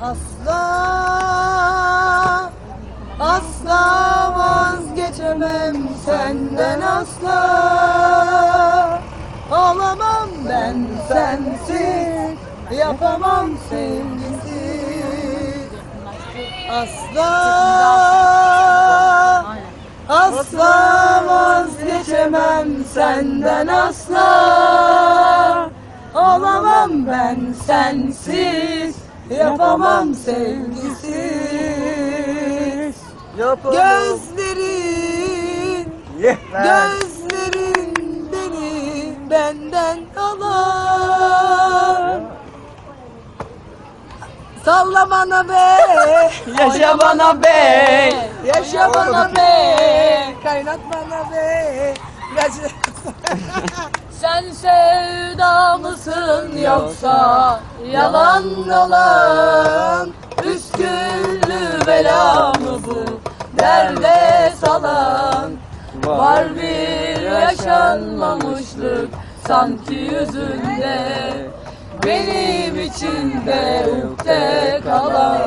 Asla Asla vazgeçemem senden asla. Olamam ben sensiz Yapamam sevgisiz. Asla Asla vazgeçemem senden asla. Olamam ben sensiz Yapamam sevgisiz Gözlerin Gözlerin beni benden alar. Salla bana be. Yaşa bana be. Yaşa bana be. Kaynat bana be. Sen mısın yoksa yalan dolan Üsküllü bela mı bu derde salan Var bir yaşanmamışlık sanki yüzünde Benim içinde ukde kalan